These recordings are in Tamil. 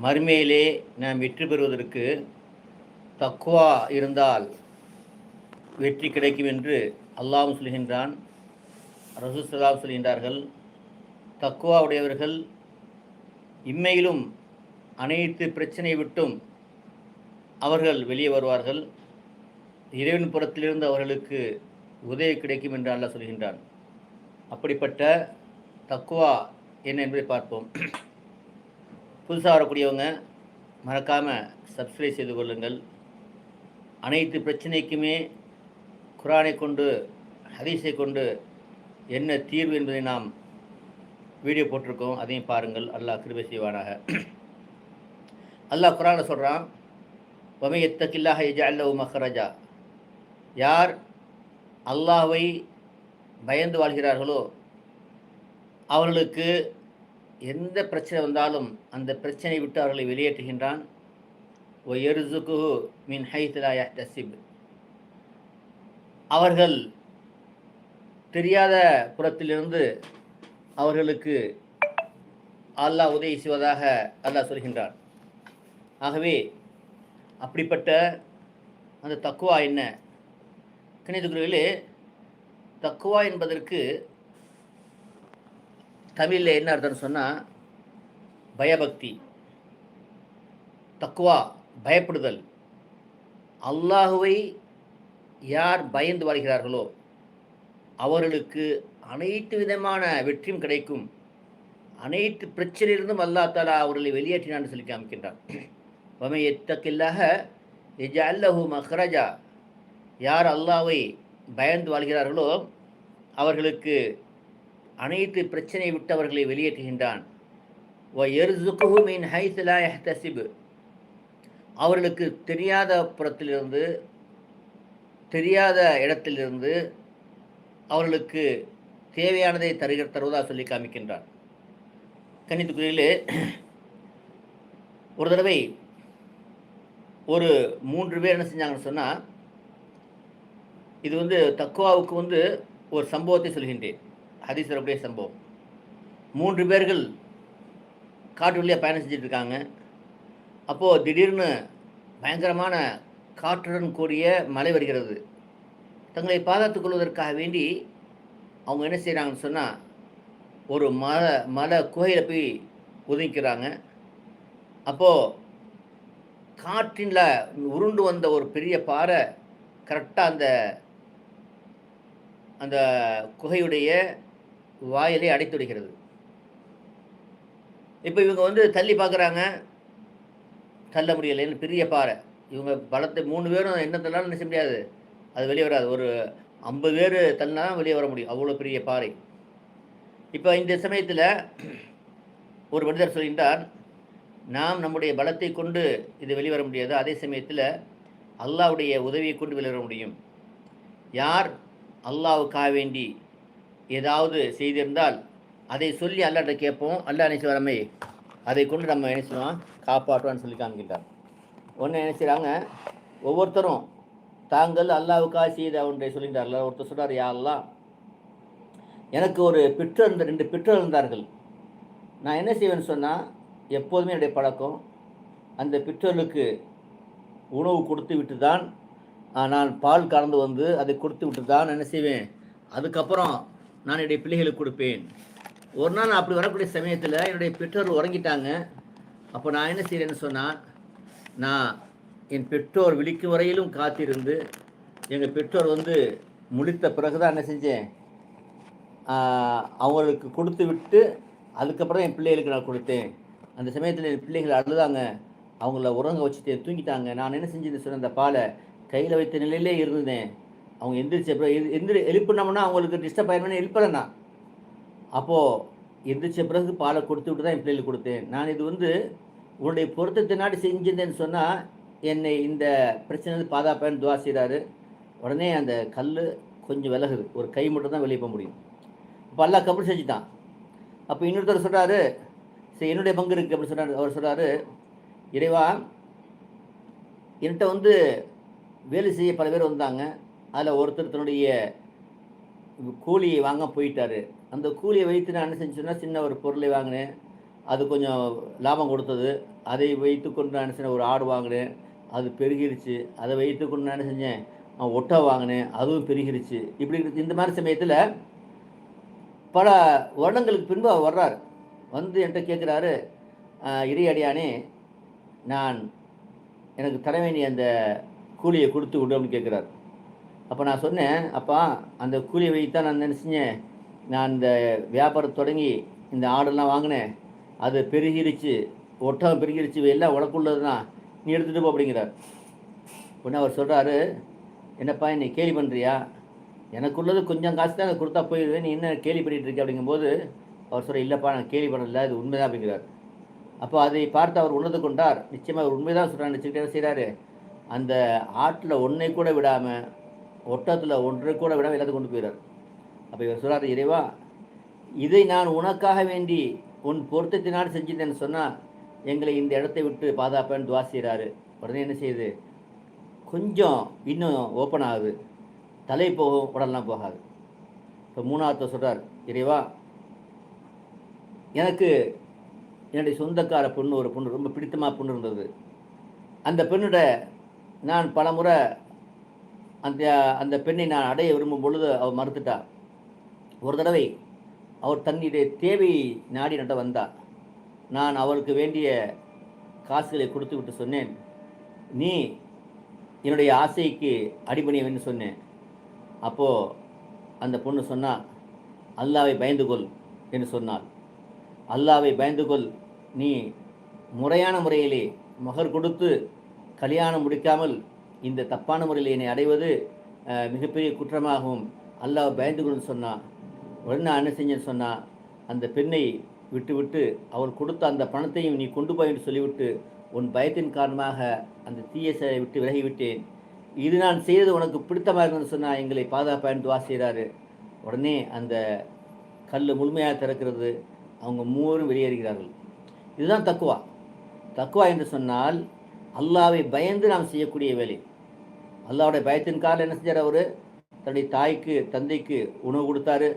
மறுமையிலே நாம் வெற்றி பெறுவதற்கு தக்குவா இருந்தால் வெற்றி கிடைக்கும் என்று அல்லாஹ் சொல்கின்றான். ரசூசலாம் சொல்கின்றார்கள். தக்குவா உடையவர்கள் இம்மையிலும் அனைத்து பிரச்சனை விட்டும் அவர்கள் வெளியே வருவார்கள். இறைவன் புறத்திலிருந்து அவர்களுக்கு உதவி கிடைக்கும் என்று அல்லாஹ் சொல்கின்றான். அப்படிப்பட்ட தக்குவா என்ன என்பதை பார்ப்போம். புதுசாக வரக்கூடியவங்க மறக்காமல் சப்ஸ்கிரைப் செய்து கொள்ளுங்கள். அனைத்து பிரச்சனைக்குமே குரானை கொண்டு ஹதீஸை கொண்டு என்ன தீர்வு என்பதை நாம் வீடியோ போட்டிருக்கோம். அதையும் பாருங்கள். அல்லாஹ் கிருபை செய்வானாக. அல்லாஹ் குரானை சொல்கிறான் வமை எத்தக்கில்லாக எஜா அல்லவு மஹராஜா. யார் அல்லாஹை பயந்து வாழ்கிறார்களோ அவர்களுக்கு எந்த பிரச்சனை வந்தாலும் அந்த பிரச்சனை விட்டு அவர்களை வெளியேற்றுகின்றான். ஒ எருசுகு மின் ஹைத்லா தசிப் அவர்கள் தெரியாத புறத்திலிருந்து அவர்களுக்கு அல்லாஹ் உதவி செய்வதாக அல்லாஹ் சொல்கின்றான். ஆகவே அப்படிப்பட்ட அந்த தக்குவா என்ன? கணிதகுருவிலே தக்குவா என்பதற்கு தமிழில் என்ன அர்த்தம்னு சொன்னால் பயபக்தி தக்குவா பயப்படுதல். அல்லாஹுவை யார் பயந்து வாழ்கிறார்களோ அவர்களுக்கு அனைத்து விதமான வெற்றியும் கிடைக்கும். அனைத்து பிரச்சனையிலிருந்தும் அல்லா தாலா அவர்களை வெளியேற்றினான்னு சொல்லி காமிக்கின்றார் வமை எத்தக்கில்லாக எஜ அல்லஹு மஹ்ரஜா. யார் அல்லாவை பயந்து வாழ்கிறார்களோ அவர்களுக்கு அனைத்து பிரச்சனை விட்டவர்களை வெளியேற்றுகின்றான். வ அவர்களுக்கு தெரியாத புறத்திலிருந்து தெரியாத இடத்திலிருந்து அவர்களுக்கு தேவையானதை தருகிற தருவதாக சொல்லி காமிக்கின்றார் கன்னித்துக்குரியிலே ஒரு தடவை ஒரு மூன்று பேர் என்ன செஞ்சாங்கன்னு சொன்னால் இது வந்து தக்குவாவுக்கு வந்து ஒரு சம்பவத்தை சொல்கின்றேன். ஹரிசரப்புடைய சம்பவம். மூன்று பேர்கள் காட்டு வழியாக பயணம் செஞ்சுட்டு இருக்காங்க. அப்போது திடீர்னு பயங்கரமான காற்றுடன் கூடிய மழை வருகிறது. தங்களை பாதுகாத்துக் கொள்வதற்காக வேண்டி அவங்க என்ன செய்கிறாங்கன்னு சொன்னால் ஒரு மலை மலை குகையில் போய் ஒதுங்கிக்கிறாங்க அப்போது காற்றில் உருண்டு வந்த ஒரு பெரிய பாறை கரெக்டாக அந்த அந்த குகையுடைய வாயிலை அடைத்துடுகிறது இப்போ இவங்க வந்து தள்ளி பார்க்குறாங்க தள்ள முடியலைன்னு பெரிய பாறை. இவங்க பலத்தை மூணு பேரும் என்ன தள்ளாலும் என்ன முடியாது. அது வெளியே வராது. ஒரு ஐம்பது பேர் தள்ளினா தான் வெளியே வர முடியும். அவ்வளோ பெரிய பாறை. இப்போ இந்த சமயத்தில் ஒரு மனிதர் சொல்கின்றார் நாம் நம்முடைய பலத்தை கொண்டு இது வெளிவர முடியாது. அதே சமயத்தில் அல்லாவுடைய உதவியை கொண்டு வெளிவர முடியும். யார் அல்லாவுக்காக வேண்டி ஏதாவது செய்திருந்தால் அதை சொல்லி அல்லாட்ட கேட்போம். அல்லா நினைச்சு வரமே அதை கொண்டு நம்ம என்ன செய்வோம்? காப்பாற்றுவான்னு சொல்லி காமிக்கின்றார் ஒன்று என்ன செய்கிறாங்க ஒவ்வொருத்தரும் தாங்கள் அல்லாவுக்காக செய்த ஒன்றை சொல்லிட்டார்கள் ஒருத்தர் சொல்கிறார் யாரெல்லாம் எனக்கு ஒரு பெற்றோர் இருந்த ரெண்டு பெற்றோர் இருந்தார்கள். நான் என்ன செய்வேன்னு சொன்னால் எப்போதுமே என்னுடைய பழக்கம் அந்த பெற்றோர்களுக்கு உணவு கொடுத்து விட்டு தான் நான் பால் கறந்து வந்து அதை கொடுத்து விட்டு தான் என்ன செய்வேன்? அதுக்கப்புறம் நான் என்னுடைய பிள்ளைகளுக்கு கொடுப்பேன். ஒரு நாள் அப்படி வரக்கூடிய சமயத்தில் என்னுடைய பெற்றோர் உறங்கிட்டாங்க. அப்போ நான் என்ன செய்கிறேன்னு சொன்னால் நான் என் பெற்றோர் விழிக்கும் வரையிலும் காத்திருந்து எங்கள் பெற்றோர் வந்து முழித்த பிறகு தான் என்ன செஞ்சேன்? அவங்களுக்கு கொடுத்து விட்டு அதுக்கப்புறம் என் பிள்ளைகளுக்கு நான் கொடுத்தேன். அந்த சமயத்தில் என் பிள்ளைகள் அழுதாங்க. அவங்கள உறங்க வச்சுட்டு தூங்கிட்டாங்க. நான் என்ன செஞ்சேன்னு சொன்ன அந்த பாலை கையில் வைத்த நிலையிலே இருந்தேன். அவங்க எந்திரிச்ச பிறகு எந்திரி எழுப்பினோம்னா அவங்களுக்கு டிஸ்டர்ப் ஆயிருமே எழுப்பலைண்ணா. அப்போது எந்திரிச்ச பிறகு பாலை கொடுத்து விட்டு தான் என் பிள்ளைகளுக்கு கொடுத்தேன். நான் இது வந்து உன்னுடைய பொருத்தத்தினாடி செஞ்சிருந்தேன்னு சொன்னால் என்னை இந்த பிரச்சனை பாதுகாப்பேன்னு துவா செய்கிறாரு உடனே அந்த கல் கொஞ்சம் விலகுது. ஒரு கை மட்டும் தான் வெளியே போக முடியும். இப்போ எல்லாம் கபடி செஞ்சுட்டான். அப்போ இன்னொருத்தர் சொல்கிறாரு சரி என்னுடைய பங்கு இருக்குது அப்படின்னு சொன்னார். அவர் சொல்கிறாரு இறைவா என்கிட்ட வந்து வேலை செய்ய பல பேர் வந்தாங்க. அதில் ஒருத்தர் தன்னுடைய கூலியை வாங்க போயிட்டார். அந்த கூலியை வைத்து நான் என்ன செஞ்சேன்னா சின்ன ஒரு பொருளை வாங்கினேன். அது கொஞ்சம் லாபம் கொடுத்தது. அதை வைத்து கொண்டு நான் என்ன ஒரு ஆடு வாங்கினேன். அது பெருகிருச்சு. அதை வைத்து கொண்டு நான் என்ன செஞ்சேன் நான் ஒட்டை வாங்கினேன். அதுவும் பெருகிருச்சு. இப்படி இந்த மாதிரி சமயத்தில் பல வருடங்களுக்கு பின்பு அவர் வர்றார். வந்து என்கிட்ட கேட்குறாரு இறையடியானே நான் எனக்கு தர வேண்டிய அந்த கூலியை கொடுத்து விடு அப்படின்னு கேட்குறாரு அப்போ நான் சொன்னேன் அப்பா அந்த கூலி வைத்தான் நான் நினச்சிங்க நான் இந்த வியாபாரம் தொடங்கி இந்த ஆடெல்லாம் வாங்கினேன். அது பெருகிருச்சு ஒட்டகம் பெருகிருச்சு எல்லாம் உனக்குள்ளது தான் நீ எடுத்துகிட்டு போ அப்படிங்கிறார். உடனே அவர் சொல்கிறாரு என்னப்பா என்னை கேலி பண்ணுறியா எனக்குள்ளது கொஞ்சம் காசு தான் கொடுத்தா போயிடுவேன் நீ என்ன கேலி பண்ணிகிட்டு இருக்க? அப்படிங்கும்போது அவர் சொல்கிற இல்லைப்பா நான் கேலி பண்ணல இது உண்மைதான் அப்படிங்கிறார். அப்போ அதை பார்த்து அவர் உணர்ந்து கொண்டார். நிச்சயமாக அவர் உண்மைதான் சொல்கிறார் நினச்சிக்கிட்டே செய்கிறாரு அந்த ஆட்டில் ஒன்றை கூட விடாமல் ஒட்டத்தில் ஒன்றை கூட விடாமல் எல்லாத்தையும் கொண்டு போயிறார் அப்போ இவர் சொல்கிறார் இறைவா இதை நான் உனக்காக வேண்டி உன் பொருத்தத்தினால் செஞ்சிட்டேன்னு சொன்னால் எங்களை இந்த இடத்தை விட்டு பாதுகாப்பேன்னு துவா செய்கிறாரு. உடனே என்ன செய்யுது? கொஞ்சம் இன்னும் ஓப்பன் ஆகுது. தலை போகும் உடல்லாம் போகாது. இப்போ மூணாவது சொல்கிறார் இறைவா எனக்கு என்னுடைய சொந்தக்கார பொண்ணு ஒரு பொண்ணு ரொம்ப பிடித்தமாக பொண்ணு இருந்தது. அந்த பெண்ணோட நான் பல முறை அந்த அந்த பெண்ணை நான் அடைய விரும்பும் பொழுது அவள் மறுத்துட்டார் ஒரு தடவை அவர் தன்னுடைய தேவை நாடி நட வந்தார் நான் அவருக்கு வேண்டிய காசுகளை கொடுத்து விட்டு சொன்னேன். நீ என்னுடைய ஆசைக்கு அடிபணிய சொன்னேன். அப்போது அந்த பொண்ணு சொன்னா அல்லாவை பயந்து கொள் என்று சொன்னாள். அல்லாவை பயந்து கொள். நீ முறையான முறையிலே மகர் கொடுத்து கல்யாணம் முடிக்காமல் இந்த தப்பான முறையில் என்னை அடைவது மிகப்பெரிய குற்றமாகவும் அல்லாஹ் பயந்து கொண்டு சொன்னான் உடனே நான் என்ன செஞ்சேன்னு சொன்னால் அந்த பெண்ணை விட்டுவிட்டு அவள் கொடுத்த அந்த பணத்தையும் நீ கொண்டு போய் என்று சொல்லிவிட்டு உன் பயத்தின் காரணமாக அந்த தீய செயலை விட்டு விலகிவிட்டேன். இது நான் செய்தது உனக்கு பிடித்தமாக இருக்குன்னு சொன்னால் எங்களை பாதுகாப்பான்னு துவா செய்கிறாரு. உடனே அந்த கல் முழுமையாக திறக்கிறது அவங்க மூவரும் வெளியேறுகிறார்கள். இதுதான் தக்குவா. தக்குவா என்று சொன்னால் அல்லாவை பயந்து நாம் செய்யக்கூடிய வேலை. அல்லாவுடைய பயத்தின் காரணம் என்ன செஞ்சார் அவர்? தன்னுடைய தாய்க்கு தந்தைக்கு உணவு கொடுத்தாரு.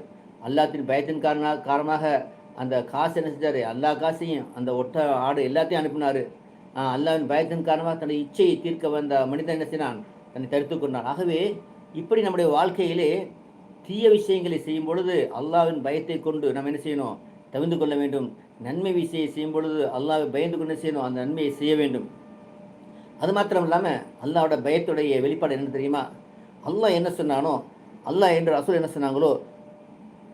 அல்லாத்தின் பயத்தின் காரண காரணமாக அந்த காசு என்ன செஞ்சார்? எல்லா காசையும் அந்த ஒட்ட ஆடு எல்லாத்தையும் அனுப்பினார். அல்லாவின் பயத்தின் காரணமாக தன்னுடைய இச்சையை தீர்க்க வந்த மனிதன் என்ன செய்தான்? தன்னை தடுத்து கொண்டான். ஆகவே இப்படி நம்முடைய வாழ்க்கையிலே தீய விஷயங்களை செய்யும் பொழுது அல்லாவின் பயத்தை கொண்டு நாம் என்ன செய்யணும்? தவிர்த்து கொள்ள வேண்டும். நன்மை விஷயம் செய்யும் பொழுது அல்லாவை பயந்து கொண்டு செய்யணும்? அந்த நன்மையை செய்ய வேண்டும். அது மாத்திரம் இல்லாமல் அல்லாவோட பயத்துடைய வெளிப்பாடு என்ன தெரியுமா? அல்லாஹ் என்ன சொன்னானோ அல்லாஹ் என்று அசுர் என்ன சொன்னாங்களோ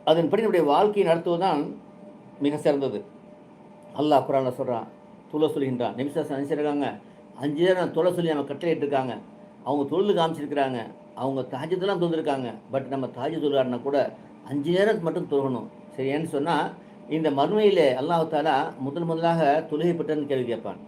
அதன்படி நம்முடைய வாழ்க்கையை நடத்துவதுதான் மிக சிறந்தது. அல்லாஹ் குரானில் சொல்கிறான் துளை சொல்கின்றான். நிமிஷம் நினச்சிருக்காங்க அஞ்சு நேரம் துளை சொல்லி நம்ம கட்டளையிட்டிருக்காங்க. அவங்க தொழில் காமிச்சிருக்கிறாங்க. அவங்க தாஜத்தெல்லாம் தொழுதுருக்காங்க. பட் நம்ம தாஜ் தொழுகாருனா கூட அஞ்சு நேரம் மட்டும் தொழுகணும். சரியான்னு சொன்னால் இந்த மறுமையில் அல்லாஹாலா முதல் முதலாக தொழுகை பெற்றன்னு கேள்வி கேட்பான்.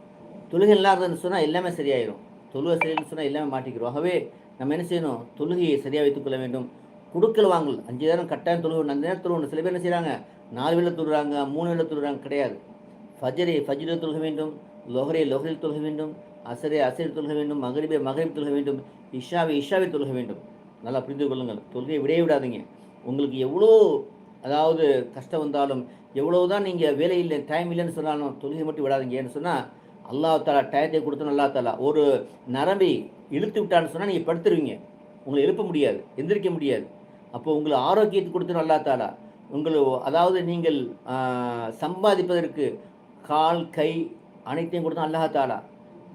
தொழுகை இல்லாததுன்னு சொன்னால் எல்லாமே சரியாயிடும் தொழுகை சரியில்லைன்னு சொன்னால் எல்லாமே மாட்டிக்கிறோம் ஆகவே நம்ம என்ன செய்யணும்? தொழுகையை சரியாக வைத்துக்கொள்ள வேண்டும். குடுக்கல் வாங்கல். அஞ்சு நேரம் கட்டாயம் தொழுவோம் அந்த நேரம் தொழுவோம் சில பேர் என்ன செய்கிறாங்க நாலு வேலை தொழுறாங்க மூணு வேலை தொழுறாங்க கிடையாது. ஃபஜரை ஃபஜ்ரில் தொழுக வேண்டும். லொஹரை லொஹரில் தொழுக வேண்டும். அசரை அசரில் தொழுக வேண்டும். மகரிபை மகரிப் தொழுக வேண்டும். இஷாவை இஷாவை தொழுக வேண்டும். நல்லா புரிந்து கொள்ளுங்கள். தொழுகையை விடையே விடாதீங்க. உங்களுக்கு எவ்வளோ அதாவது கஷ்டம் வந்தாலும் எவ்வளோ தான் நீங்கள் வேலை இல்லை டைம் இல்லைன்னு சொன்னாலும் தொழுகை மட்டும் விடாதீங்க. ஏன்னு சொன்னால் அல்லாஹ் தாலா டயத்தை கொடுத்தோம் அல்லா தாலா ஒரு நரம்பை இழுத்து விட்டான்னு சொன்னால் நீங்கள் படுத்துருவீங்க. உங்களை எழுப்ப முடியாது எந்திரிக்க முடியாது. அப்போ உங்களை ஆரோக்கியத்தை கொடுத்தோம் அல்லா தாலா உங்களை அதாவது நீங்கள் சம்பாதிப்பதற்கு கால் கை அனைத்தையும் கொடுத்தோம் அல்லாஹ் தாலா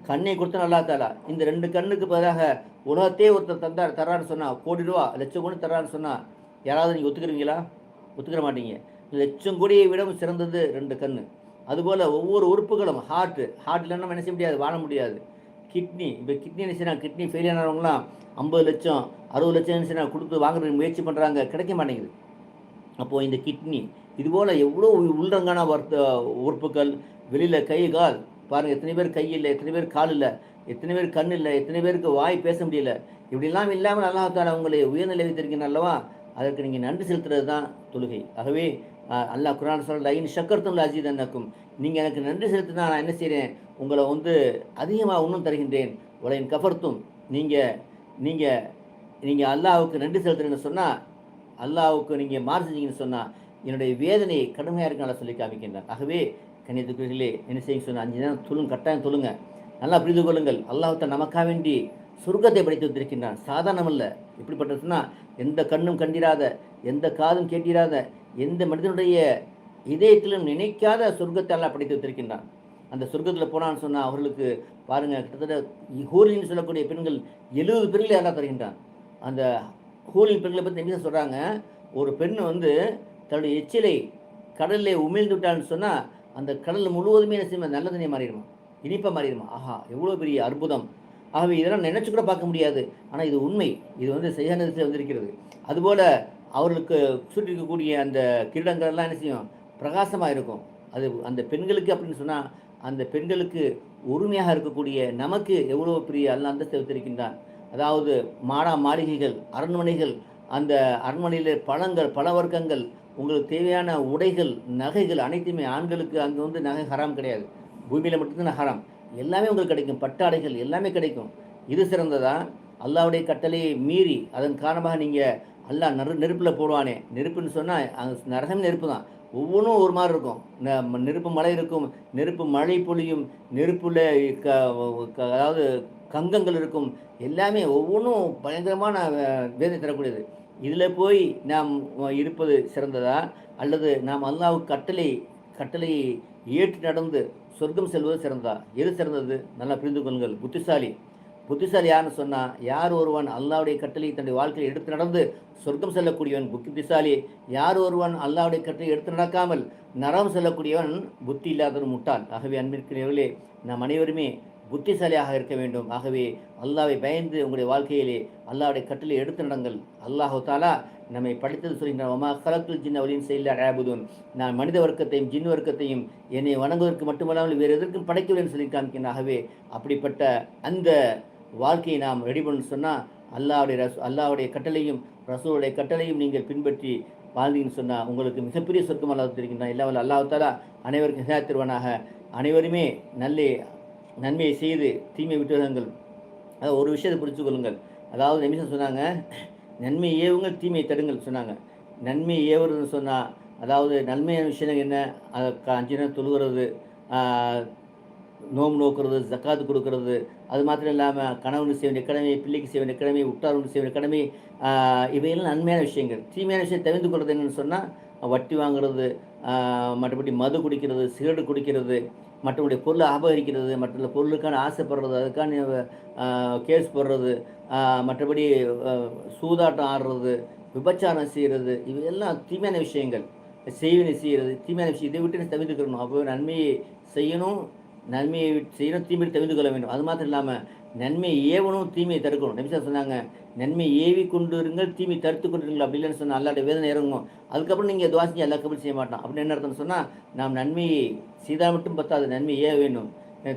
கண்ணை கொடுத்தோம் அல்லா தாலா இந்த ரெண்டு கண்ணுக்கு பதிலாக உலகத்தையே ஒருத்தர் தந்தார் தர்றான்னு சொன்னால் கோடி ரூபா லட்சம் கோடி தர்றான்னு சொன்னால் யாராவது நீங்கள் ஒத்துக்கிறீங்களா? ஒத்துக்கிற மாட்டீங்க. லட்சம் கோடியை விடவும் சிறந்தது ரெண்டு கண்ணு. அதுபோல் ஒவ்வொரு உறுப்புகளும் ஹார்ட்டு ஹார்ட் இல்லைன்னா நம்ம என்ன செய்ய முடியாது? வாழ முடியாது. கிட்னி இப்போ கிட்னி என்ன கிட்னி ஃபெயில் ஆனவங்களாம் ஐம்பது லட்சம் அறுபது லட்சம் என்ன கொடுத்து வாங்குறதுக்கு முயற்சி பண்ணுறாங்க கிடைக்க மாட்டேங்குது. அப்போது இந்த கிட்னி இதுபோல் எவ்வளோ உள்ரங்கான வர்த்த உறுப்புகள் வெளியில் கை கால். பாருங்கள் எத்தனை பேர் கை இல்லை எத்தனை பேர் கால் இல்லை எத்தனை பேர் கண் இல்லை எத்தனை பேருக்கு வாய் பேச முடியல. இப்படிலாம் இல்லாமல் அல்லாஹால உங்களை உயர்நிலை வைத்திருக்கீங்க அல்லவா? அதற்கு நீங்கள் நன்றி செலுத்துறது தான் தொழுகை. ஆகவே அல்லாஹ் குரான் சொல்ல இன் சக்கர்த்தும் அஜீத் நீங்கள் எனக்கு நன்றி செலுத்தினா நான் என்ன செய்கிறேன் உங்களை வந்து அதிகமாக இன்னும் தருகின்றேன். உலகின் கஃபர்த்தும் நீங்கள் நீங்கள் நீங்கள் அல்லாவுக்கு நன்றி செலுத்துறீங்கன்னு சொன்னால் அல்லாவுக்கு நீங்கள் மாறு செஞ்சீங்கன்னு சொன்னால் என்னுடைய வேதனை கடுமையாக இருக்குன்னு சொல்லி காமிக்கின்றார் ஆகவே கண்ணியத்துக்குரியர்களே என்ன செய்ய சொன்ன அஞ்சு நேரம் தொழுங்க கட்டாயம் தொழுங்க. நல்லா புரிந்து கொள்ளுங்கள். அல்லாஹத்தை நமக்காக வேண்டி சொர்க்கத்தை படைத்து வந்திருக்கின்றான். சாதாரணம் எப்படிப்பட்டதுன்னா எந்த கண்ணும் கண்டிராத எந்த காதும் கேட்டிராத எந்த மனிதனுடைய இதயத்திலும் நினைக்காத சொர்க்கத்தை எல்லாம் படைத்து வைத்திருக்கின்றான். அந்த சொர்க்கத்தில் போனான்னு சொன்னால் அவர்களுக்கு பாருங்க கிட்டத்தட்ட ஹோலின்னு சொல்லக்கூடிய பெண்கள் எழுபது பெண்களை எல்லாம் தருகின்றான். அந்த ஹோலின் பெண்களை பற்றி என்ன சொல்கிறாங்க ஒரு பெண் வந்து தன்னுடைய எச்சிலை கடலில் உமிழ்ந்து விட்டான்னு சொன்னால் அந்த கடல் முழுவதுமே என்ன செய்யுமா? நல்ல தண்ணியாக மாறிடுமா? இனிப்பாக மாறிடுமா? ஆஹா எவ்வளோ பெரிய அற்புதம். ஆகவே இதெல்லாம் நினச்சி கூட பார்க்க முடியாது. ஆனால் இது உண்மை. இது வந்து செய்யானது வந்திருக்கிறது. அதுபோல் அவர்களுக்கு சுற்றி இருக்கக்கூடிய அந்த கிரீடங்கள் எல்லாம் என்ன செய்யும்? பிரகாசமாக இருக்கும். அது அந்த பெண்களுக்கு அப்படின்னு சொன்னால் அந்த பெண்களுக்கு உரிமையாக இருக்கக்கூடிய நமக்கு எவ்வளோ பெரிய அல்ல அந்தஸ்தை வைத்திருக்கின்றான். அதாவது மாடா மாளிகைகள் அரண்மனைகள் அந்த அரண்மனையில் பழங்கள் பல வர்க்கங்கள் உங்களுக்கு தேவையான உடைகள் நகைகள் அனைத்துமே ஆண்களுக்கு அங்கே வந்து நகை ஹராம் கிடையாது. பூமியில் மட்டும்தான் ஹராம். எல்லாமே உங்களுக்கு கிடைக்கும். பட்டாடைகள் எல்லாமே கிடைக்கும். இது சிறந்ததா? அல்லாவுடைய கட்டளையை மீறி அதன் காரணமாக நீங்கள் நல்லா நெரு நெருப்பில் போடுவானே. நெருப்புன்னு சொன்னால் அங்கே நரகம் நெருப்பு தான். ஒவ்வொன்றும் ஒரு மாதிரி இருக்கும். நெருப்பு மழை இருக்கும் நெருப்பு மழை பொழியும் நெருப்பில் க அதாவது கங்கங்கள் இருக்கும். எல்லாமே ஒவ்வொன்றும் பயங்கரமான வேதனை தரக்கூடியது. இதில் போய் நாம் இருப்பது சிறந்ததா? அல்லது நாம் அல்லாவுக்கு கட்டளை கட்டளையை ஏற்று நடந்து சொர்க்கம் செல்வது சிறந்ததா? எது சிறந்தது? நல்லா புரிந்து கொள்ளுங்கள். புத்திசாலி. புத்திசாலி யாருன்னு சொன்னால் யார் ஒருவன் அல்லாவுடைய கட்டளை தன்னுடைய வாழ்க்கையில் எடுத்து நடந்து சொர்க்கம் செல்லக்கூடியவன் புத்திசாலி யார் ஒருவன் அல்லாவுடைய கட்டளை எடுத்து நடக்காமல் நரம் செல்லக்கூடியவன் புத்தி இல்லாதவன் முட்டாள். ஆகவே அன்பிற்கிறவர்களே நாம் அனைவருமே புத்திசாலியாக இருக்க வேண்டும். ஆகவே அல்லாவை பயந்து உங்களுடைய வாழ்க்கையிலே அல்லாவுடைய கட்டளை எடுத்து நடங்கள். அல்லாஹு தாலா நம்மை படித்தது சொல்கின்ற ஒமா கலக்குல் ஜின்ன வழியின் செயலில் அழாபுதூன் நான் மனித வர்க்கத்தையும் ஜின் வர்க்கத்தையும் என்னை வணங்குவதற்கு மட்டுமல்லாமல் வேறு எதற்கும் படைக்கவில்லைன்னு சொல்லி காமிக்கிறேன் ஆகவே அப்படிப்பட்ட அந்த வாழ்க்கையை நாம் ரெடி பண்ணு சொன்னால் அல்லாவுடைய ரசு அல்லாவுடைய கட்டளையும் ரசூலுடைய கட்டளையும் நீங்கள் பின்பற்றி வாழ்ந்தீங்கன்னு சொன்னால் உங்களுக்கு மிகப்பெரிய சொர்க்கம் அல்லாத தெரிவிக்கின்றான் எல்லா வல்ல அல்லாஹ் அனைவருக்கும் ஹிதாயத் அனைவருமே நல்ல நன்மையை செய்து தீமை விட்டுவிடுங்கள். அதாவது ஒரு விஷயத்தை புரிந்து கொள்ளுங்கள். அதாவது நிமிஷம் சொன்னாங்க நன்மை ஏவுங்கள் தீமையை தடுங்கள் சொன்னாங்க. நன்மை ஏவுறதுன்னு சொன்னால் அதாவது நன்மையான விஷயங்கள் என்ன? அதை அஞ்சு நேரம் தொழுகிறது நோம்பு நோக்கிறது ஜக்காத்து கொடுக்கறது அது மாத்திரம் இல்லாமல் கணவனுக்கு செய்ய வேண்டிய கடமை பிள்ளைக்கு செய்ய வேண்டிய கடமை உற்றாருக்கு செய்ய வேண்டிய கடமை இவையெல்லாம் நன்மையான விஷயங்கள். தீமையான விஷயம் தெரிந்து கொள்வது என்னன்னு சொன்னால் வட்டி வாங்குறது மற்றபடி மது குடிக்கிறது சிகரெட் குடிக்கிறது மற்றவங்களுடைய பொருளை அபகரிக்கிறது மற்ற பொருளுக்கான ஆசைப்படுறது அதுக்கான கேஸ் போடுறது மற்றபடி சூதாட்டம் ஆடுறது விபச்சாரம் செய்கிறது இவையெல்லாம் தீமையான விஷயங்கள். செய்வினை செய்கிறது தீமையான விஷயம். இதை விட்டு தவிர்த்துக்கணும்? அப்போ நன்மையை செய்யணும் நன்மையை செய்யணும் தீமையை தவிர்த்து கொள்ள வேண்டும். அது மாத்திரம் இல்லாமல் நன்மை ஏவணும் தீமையை தடுக்கணும். நிமிஷம் சொன்னாங்க நன்மை ஏவி கொண்டு இருங்கள் தீமை தடுத்து கொண்டு இருங்கள் அப்படி இல்லைன்னு சொன்னால் அல்லாட வேதனை இறங்கும். அதுக்கப்புறம் நீங்கள் துவாசிங்க எல்லா கபல் செய்ய மாட்டான். அப்படின்னு என்ன அர்த்தம்னு சொன்னால் நாம் நன்மையை செய்தால் மட்டும் பத்தாது நன்மை ஏவ வேண்டும்.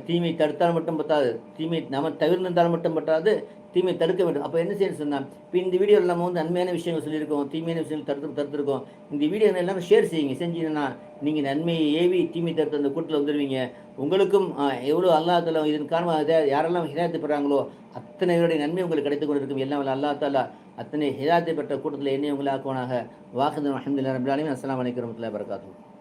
தீமை தடுத்தால் மட்டும் பத்தாது. தீமை நம்ம தவிர்த்திருந்தால் மட்டும் பத்தாது. தீமை தடுக்க வேண்டும். அப்போ என்ன செய்யணும் சொன்னால் இப்போ இந்த வீடியோவில் நம்ம வந்து நன்மையான விஷயங்கள் சொல்லியிருக்கோம் தீமையான விஷயங்கள் தடுத்து தடுத்துருக்கோம். இந்த வீடியோ எல்லாமே ஷேர் செய்யுங்க. செஞ்சீங்கன்னா நீங்கள் நன்மையை ஏவி தீமை தடுத்து அந்த கூட்டில் வந்துடுவீங்க உங்களுக்கும் எவ்வளோ அல்லாஹால இதன் காரணமாக யாரெல்லாம் ஹிதாயத்து பெறாங்களோ அத்தனை பேருடைய நன்மை உங்களுக்கு கிடைத்து கொண்டிருக்கும். எல்லாம் வல்ல அல்லாஹ் தாலா அத்தனை ஹிதாயத்தை பெற்ற கூட்டத்தில் என்னை உங்களை ஆக்குவானாக. வாக்குதன் அஹமதுல்லா ரபிலாலுமே அஸ்லாம் வலைக்கம் வரமத்துல வரகாத்துஹு